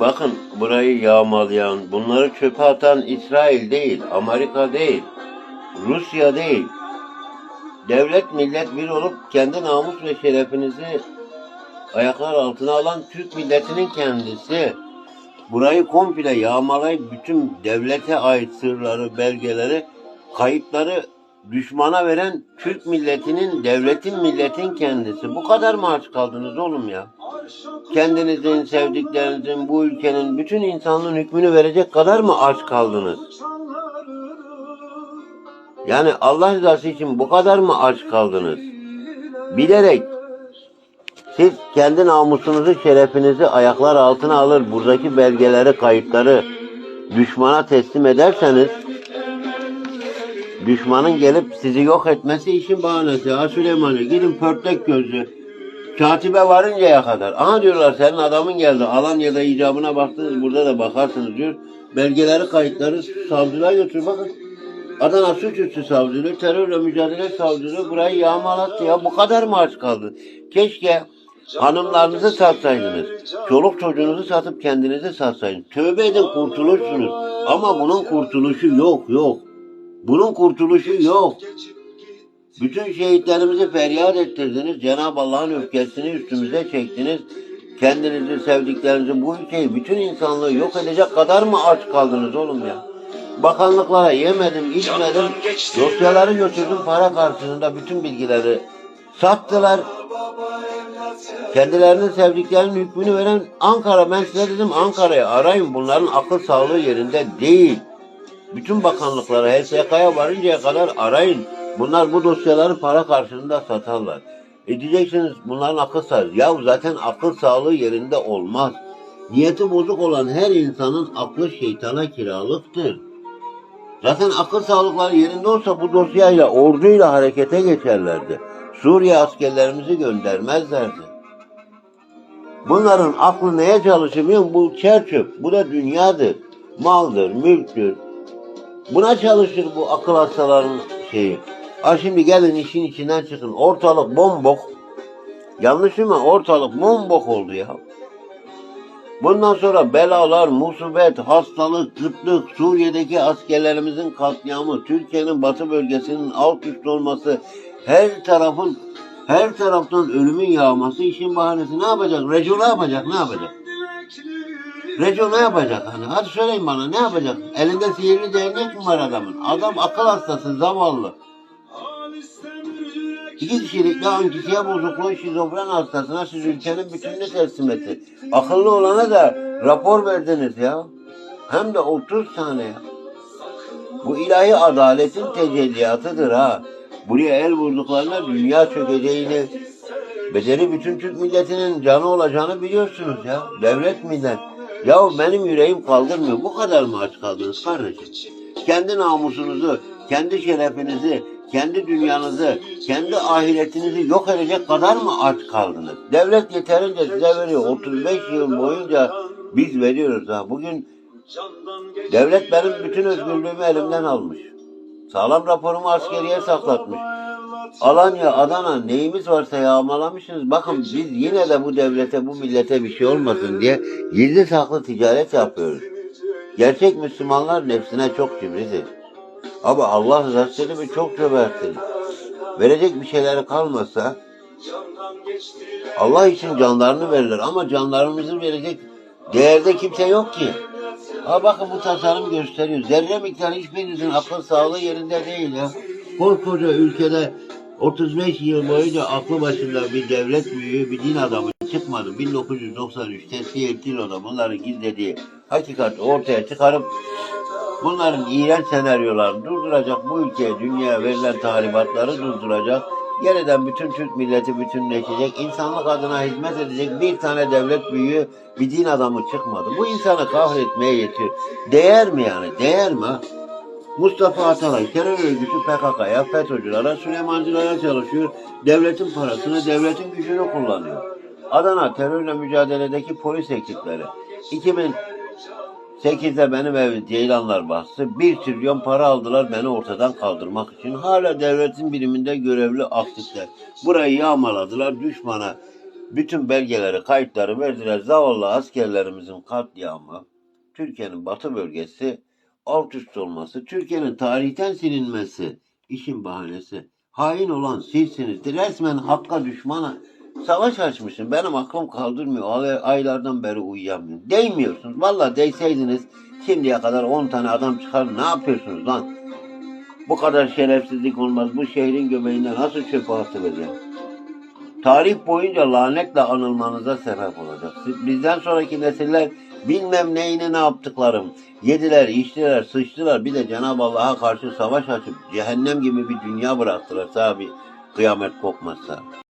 bakın burayı yağmalayan, bunları çöpe atan İsrail değil, Amerika değil, Rusya değil. Devlet millet bir olup kendi namus ve şerefinizi ayaklar altına alan Türk milletinin kendisi. Burayı komple yağmalayıp bütün devlete ait sırları, belgeleri, kayıtları düşmana veren Türk milletinin, devletin, milletin kendisi. Bu kadar mı aç kaldınız oğlum ya? Kendinizin, sevdiklerinizin, bu ülkenin, bütün insanlığın hükmünü verecek kadar mı aç kaldınız? Yani Allah rızası için bu kadar mı aç kaldınız? Bilerek siz kendi namusunuzu, şerefinizi ayaklar altına alır, buradaki belgeleri, kayıtları düşmana teslim ederseniz düşmanın gelip sizi yok etmesi işin bahanesi. Ha Süleyman'ı gidin pörtlek gözlü katibe varıncaya kadar. Aha diyorlar senin adamın geldi. Alanya'da icabına baktınız burada da bakarsınız diyor. Belgeleri kayıtları savcılığa götür bakın. Adana Suçüstü Savcılığı, Terörle Mücadele Savcılığı burayı yağmalattı ya. Bu kadar mı aç kaldı? Keşke hanımlarınızı satsaydınız. Çoluk çocuğunuzu satıp kendinizi satsaydınız. Tövbe edin kurtulursunuz. Ama bunun kurtuluşu yok yok. Bunun kurtuluşu yok. Bütün şehitlerimizi feryat ettirdiniz. Cenab-ı Allah'ın öfkesini üstümüze çektiniz. Kendinizi, sevdiklerinizi, bu ülkeyi, bütün insanlığı yok edecek kadar mı aç kaldınız oğlum ya? Bakanlıklara yemedim, içmedim. Dosyaları götürdüm para karşılığında bütün bilgileri sattılar. Kendilerinin sevdiklerinin hükmünü veren Ankara. Ben size dedim Ankara'yı arayın. Bunların akıl sağlığı yerinde değil. Bütün bakanlıklara, HSK'ya varıncaya kadar arayın. Bunlar bu dosyaları para karşılığında satarlar. E diyeceksiniz bunların akıl sağlığı. Ya zaten akıl sağlığı yerinde olmaz. Niyeti bozuk olan her insanın aklı şeytana kiralıktır. Zaten akıl sağlıkları yerinde olsa bu dosyayla, orduyla harekete geçerlerdi. Suriye askerlerimizi göndermezlerdi. Bunların aklı neye musun? Bu çerçöp, bu da dünyadır. Maldır, mülktür. Buna çalışır bu akıl hastalarının şeyi. Ha şimdi gelin işin içinden çıkın. Ortalık bombok. Yanlış mı? Ortalık bombok oldu ya. Bundan sonra belalar, musibet, hastalık, kıtlık, Suriye'deki askerlerimizin katliamı, Türkiye'nin batı bölgesinin alt üst olması, her tarafın her taraftan ölümün yağması işin bahanesi ne yapacak? Reco ne yapacak? Ne yapacak? Reco ne yapacak? Hani hadi söyleyin bana ne yapacak? Elinde sihirli değnek mi var adamın? Adam akıl hastası, zavallı. İki kişilikli ankisiye bozukluğu şizofren hastasına siz ülkenin bütününü teslim etti. Akıllı olana da rapor verdiniz ya. Hem de 30 tane ya. Bu ilahi adaletin tecelliyatıdır ha. Buraya el vurduklarına dünya çökeceğini, bedeli bütün Türk milletinin canı olacağını biliyorsunuz ya. Devlet millet. Ya benim yüreğim kaldırmıyor. Bu kadar mı aç kaldınız kardeşim? Kendi namusunuzu, kendi şerefinizi, kendi dünyanızı, kendi ahiretinizi yok edecek kadar mı aç kaldınız? Devlet yeterince size veriyor. 35 yıl boyunca biz veriyoruz ha. Bugün devlet benim bütün özgürlüğümü elimden almış. Sağlam raporumu askeriye saklatmış. Alanya, Adana neyimiz varsa yağmalamışsınız. Bakın biz yine de bu devlete, bu millete bir şey olmasın diye gizli saklı ticaret yapıyoruz. Gerçek Müslümanlar nefsine çok cimridir. Ama Allah rızası mi çok cömerttir. Verecek bir şeyleri kalmasa Allah için canlarını verirler ama canlarımızı verecek değerde kimse yok ki. Ha bakın bu tasarım gösteriyor. Zerre miktarı hiçbirinizin akıl sağlığı yerinde değil ya. Koskoca ülkede 35 yıl boyunca aklı başında bir devlet büyüğü, bir din adamı çıkmadı. 1993'te Siyertilo'da bunların gizlediği hakikat ortaya çıkarıp bunların iğrenç senaryolarını durduracak, bu ülkeye, dünyaya verilen talimatları durduracak, yeniden bütün Türk milleti bütünleşecek, insanlık adına hizmet edecek bir tane devlet büyüğü, bir din adamı çıkmadı. Bu insanı kahretmeye yetiyor. Değer mi yani? Değer mi? Mustafa Atalay terör örgütü PKK'ya, FETÖ'cülere, Süleymancılara çalışıyor. Devletin parasını, devletin gücünü kullanıyor. Adana terörle mücadeledeki polis ekipleri. 2008'de benim evim Ceylanlar bastı. 1 trilyon para aldılar beni ortadan kaldırmak için. Hala devletin biriminde görevli aktifler. Burayı yağmaladılar düşmana. Bütün belgeleri, kayıtları verdiler. Zavallı askerlerimizin katliamı, Türkiye'nin batı bölgesi alt üst olması, Türkiye'nin tarihten silinmesi işin bahanesi. Hain olan sizsiniz. Resmen hakka düşmana savaş açmışsın. Benim aklım kaldırmıyor. Ay- Aylardan beri uyuyamıyorum. Değmiyorsunuz. Valla değseydiniz şimdiye kadar 10 tane adam çıkar. Ne yapıyorsunuz lan? Bu kadar şerefsizlik olmaz. Bu şehrin göbeğinde nasıl çöpe atılacak? Tarih boyunca lanetle anılmanıza sebep olacak. Bizden sonraki nesiller bilmem neyine ne yaptıklarım. Yediler, içtiler, sıçtılar. Bir de Cenab-ı Allah'a karşı savaş açıp cehennem gibi bir dünya bıraktılar. Tabi kıyamet kopmazsa.